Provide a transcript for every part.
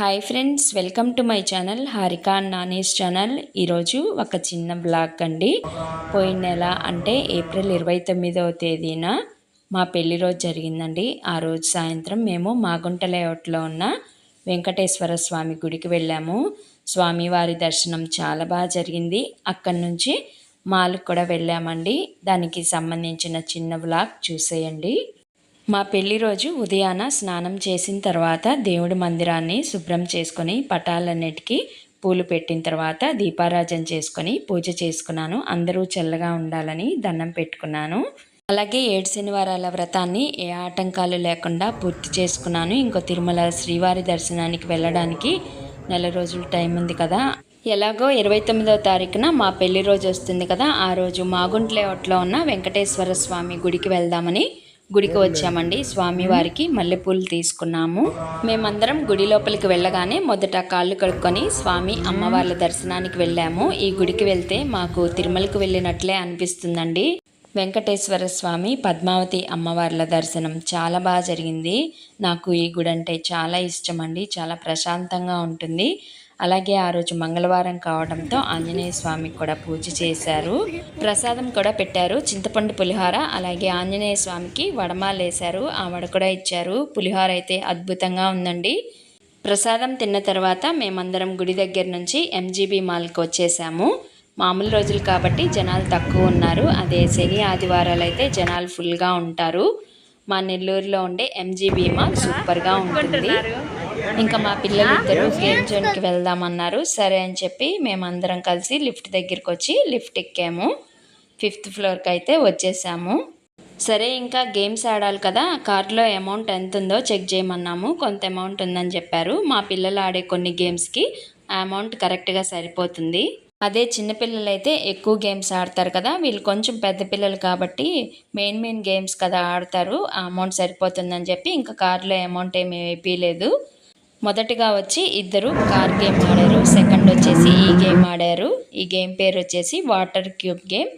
Hi friends welcome to my channel Harika Nanis channel ఈరోజు ఒక చిన్న బ్లాగ్ అండి. పోయిన నెల అంటే ఏప్రిల్ ఇరవై తొమ్మిదవ తేదీన మా పెళ్ళి రోజు జరిగిందండి. ఆ రోజు సాయంత్రం మేము మాగుంట లేఅవుట్లో ఉన్న వెంకటేశ్వర స్వామి గుడికి వెళ్ళాము. స్వామివారి దర్శనం చాలా బాగా జరిగింది. అక్కడి నుంచి మాల్కి కూడా వెళ్ళామండి. దానికి సంబంధించిన చిన్న బ్లాగ్ చూసేయండి. మా పెళ్ళి రోజు ఉదయాన స్నానం చేసిన తర్వాత దేవుడి మందిరాన్ని శుభ్రం చేసుకొని పటాలన్నిటికీ పూలు పెట్టిన తర్వాత దీపారాజన చేసుకొని పూజ చేసుకున్నాను. అందరూ చల్లగా ఉండాలని దండం పెట్టుకున్నాను. అలాగే ఏడు శనివారాల వ్రతాన్ని ఏ ఆటంకాలు లేకుండా పూర్తి చేసుకున్నాను. ఇంకో తిరుమల శ్రీవారి దర్శనానికి వెళ్ళడానికి నెల రోజులు టైం ఉంది కదా. ఎలాగో ఇరవై తొమ్మిదవ తారీఖున మా పెళ్ళి రోజు వస్తుంది కదా. ఆ రోజు మాగుంట్ లేఅవుట్లో ఉన్న వెంకటేశ్వర స్వామి గుడికి వెళ్దామని గుడికి వచ్చామండి. స్వామివారికి మల్లెపూలు తీసుకున్నాము. మేమందరం గుడి లోపలికి వెళ్ళగానే మొదట కాళ్ళు కడుక్కొని స్వామి అమ్మవార్ల దర్శనానికి వెళ్ళాము. ఈ గుడికి వెళ్తే మాకు తిరుమలకు వెళ్ళినట్లే అనిపిస్తుందండి. వెంకటేశ్వర స్వామి పద్మావతి అమ్మవార్ల దర్శనం చాలా బాగా జరిగింది. నాకు ఈ గుడి అంటే చాలా ఇష్టం అండి చాలా ప్రశాంతంగా ఉంటుంది. అలాగే ఆ రోజు మంగళవారం కావడంతో ఆంజనేయ స్వామికి కూడా పూజ చేశారు. ప్రసాదం కూడా పెట్టారు. చింతపండు పులిహోర అలాగే ఆంజనేయ స్వామికి వడమాలు వేశారు ఆ వడ కూడా ఇచ్చారు. పులిహోర అయితే అద్భుతంగా ఉందండి. ప్రసాదం తిన్న తర్వాత మేమందరం గుడి దగ్గర నుంచి ఎంజీబీ మాల్కి వచ్చేసాము. మామూలు రోజులు కాబట్టి జనాలు తక్కువ ఉన్నారు. అదే శని ఆదివారాలు అయితే జనాలు ఫుల్గా ఉంటారు. మా నెల్లూరులో ఉండే ఎంజీబీ మాల్ సూపర్గా ఉంటుంది. ఇంకా మా పిల్లలు ఇద్దరు గేమ్ జోన్కి వెళ్దామన్నారు. సరే అని చెప్పి మేమందరం కలిసి లిఫ్ట్ దగ్గరికి వచ్చి లిఫ్ట్ ఎక్కాము. ఫిఫ్త్ ఫ్లోర్కి అయితే వచ్చేసాము. సరే ఇంకా గేమ్స్ ఆడాలి కదా. కార్లో అమౌంట్ ఎంత ఉందో చెక్ చేయమన్నాము. కొంత అమౌంట్ ఉందని చెప్పారు. మా పిల్లలు ఆడే కొన్ని గేమ్స్కి ఆ అమౌంట్ కరెక్ట్గా సరిపోతుంది. అదే చిన్నపిల్లలు అయితే ఎక్కువ గేమ్స్ ఆడతారు కదా. వీళ్ళు కొంచెం పెద్ద పిల్లలు కాబట్టి మెయిన్ మెయిన్ గేమ్స్ కదా ఆడతారు. ఆ అమౌంట్ సరిపోతుందని చెప్పి ఇంకా కార్లో అమౌంట్ ఏమి వేయలేదు. మొదటిగా వచ్చి ఇద్దరు కార్ గేమ్ ఆడారు. సెకండ్ వచ్చేసి ఈ గేమ్ ఆడారు. ఈ గేమ్ పేరు వచ్చేసి water cube game.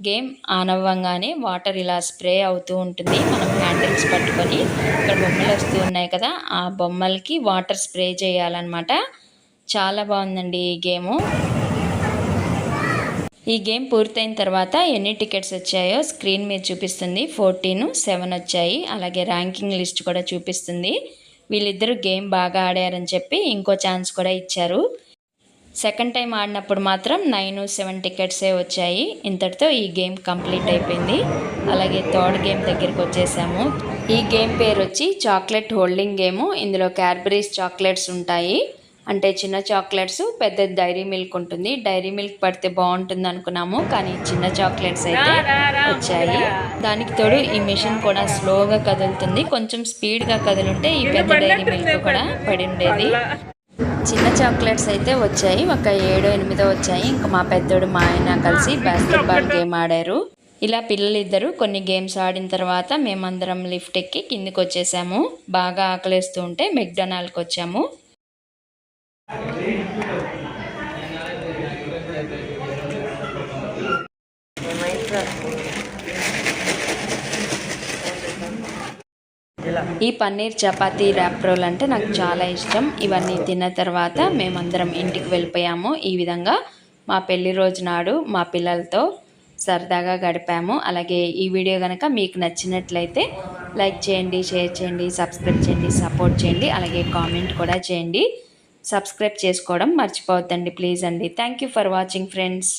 Game on అవ్వంగానే water ఇలా స్ప్రే అవుతూ ఉంటుంది. మనం హ్యాండిల్స్ పట్టుకొని ఇక్కడ బొమ్మలు వస్తూ ఉన్నాయి కదా ఆ బొమ్మలకి వాటర్ స్ప్రే చేయాలన్నమాట. చాలా బాగుందండి ఈ గేము. ఈ గేమ్ పూర్తయిన తర్వాత ఎన్ని టికెట్స్ వచ్చాయో స్క్రీన్ మీద చూపిస్తుంది. ఫోర్టీన్ సెవెన్ వచ్చాయి. అలాగే ర్యాంకింగ్ లిస్ట్ కూడా చూపిస్తుంది. వీళ్ళిద్దరూ గేమ్ బాగా ఆడారని చెప్పి ఇంకో ఛాన్స్ కూడా ఇచ్చారు. సెకండ్ టైం ఆడినప్పుడు మాత్రం నైన్ సెవెన్ టికెట్సే వచ్చాయి. ఇంతటితో ఈ గేమ్ కంప్లీట్ అయిపోయింది. అలాగే థర్డ్ గేమ్ దగ్గరికి వచ్చేసాము. ఈ గేమ్ పేరు వచ్చి చాక్లెట్ హోల్డింగ్ గేము. ఇందులో క్యాడ్బరీస్ చాక్లెట్స్ ఉంటాయి. అంటే చిన్న చాక్లెట్స్ పెద్ద డైరీ మిల్క్ ఉంటుంది. డైరీ మిల్క్ పడితే బాగుంటుంది అనుకున్నాము. కానీ చిన్న చాక్లెట్స్ అయితే వచ్చాయి. దానికి తోడు ఈ మిషన్ కూడా స్లోగా కదులుతుంది. కొంచెం స్పీడ్గా కదులుంటే ఈ పెద్ద డైరీ మిల్క్ కూడా పడి ఉండేది. చిన్న చాక్లెట్స్ అయితే వచ్చాయి. ఒక ఏడో ఎనిమిదో వచ్చాయి. ఇంకా మా పెద్దోడు మా ఆయన కలిసి బాస్కెట్బాల్ గేమ్ ఆడారు. ఇలా పిల్లలిద్దరూ కొన్ని గేమ్స్ ఆడిన తర్వాత మేమందరం లిఫ్ట్ ఎక్కి కిందికి వచ్చేసాము. బాగా ఆకలేస్తూ ఉంటే మెక్డొనాల్డ్కి వచ్చాము. ఈ పన్నీర్ చపాతీ ర్యాప్ రోల్ అంటే నాకు చాలా ఇష్టం. ఇవన్నీ తిన్న తర్వాత మేమందరం ఇంటికి వెళ్ళిపోయాము. ఈ విధంగా మా పెళ్ళి రోజు నాడు మా పిల్లలతో సరదాగా గడిపాము. అలాగే ఈ వీడియో కనుక మీకు నచ్చినట్లయితే లైక్ చేయండి షేర్ చేయండి సబ్స్క్రైబ్ చేయండి సపోర్ట్ చేయండి అలాగే కామెంట్ కూడా చేయండి. సబ్స్క్రైబ్ చేసుకోవడం మర్చిపోవద్దండి ప్లీజ్ అండి. Thank for watching friends